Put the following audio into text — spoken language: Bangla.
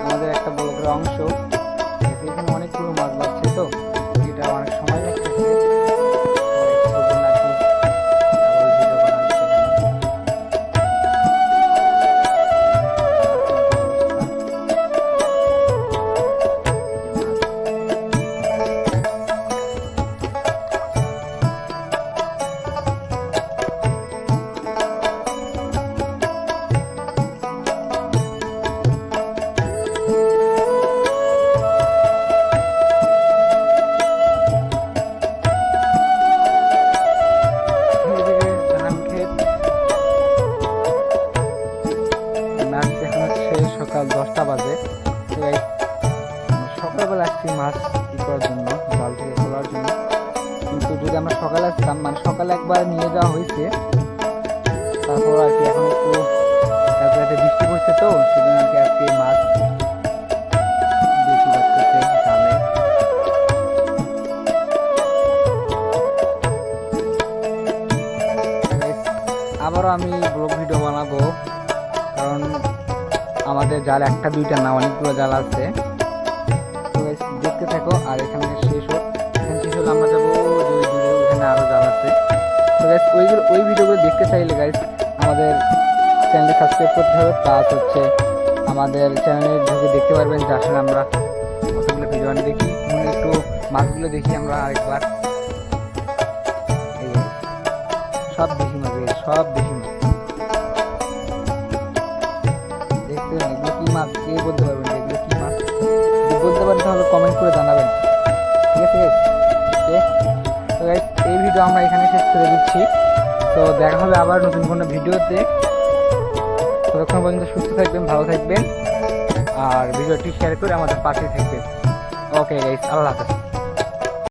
আমাদের একটা বড় অংশ এখানে অনেকগুলো মাছ দশটা বাজে। তো এই সকালবেলা আসছি মাছ কি করার জন্য, জাল থেকে খোলার জন্য। কিন্তু যদি আমরা সকালে আসতাম মানে সকালে একবার নিয়ে যাওয়া হয়েছে, তারপর আর কি এখন একটু রাতে বৃষ্টি পড়ছে তো, সেজন্য আর কি মাছ আবারও আমি ব্লগ ভিডিও বানাবো, কারণ আমাদের জাল একটা, দুইটা না, অনেকগুলো জাল আছে। দেখতে থাকো, আর এখানে শেষ হোক। এখানে শেষ হলে আমরা যাব ওখানে আরও জাল আছে। তো গাইস ওইগুলো ওই ভিডিওগুলো দেখতে চাইলে গাইস আমাদের চ্যানেলটি সাবস্ক্রাইব করতে হবে। প্লাস হচ্ছে আমাদের চ্যানেলে ঢুকে দেখতে পারবেন যে আসলে আমরা কতগুলো ভিডিও দেখি। একটু মাছগুলো দেখি আমরা আরেকবার। সব বেশি মাছ সব বেশি কে বলতে পারবেন এগুলো কী মাছ? বলতে পারেন তাহলে কমেন্ট করে জানাবেন। ঠিক আছে তো এই ভিডিও আমরা এখানে শেষ করে দিচ্ছি। তো, দেখা হবে আবার নতুন কোনো ভিডিওতে ততক্ষণ পর্যন্ত সুস্থ থাকবেন, ভালো থাকবেন। আর ভিডিওটি শেয়ার করে আমাদের পাশে থাকবেন। ওকে গাইস আল্লাহ হাফেজ।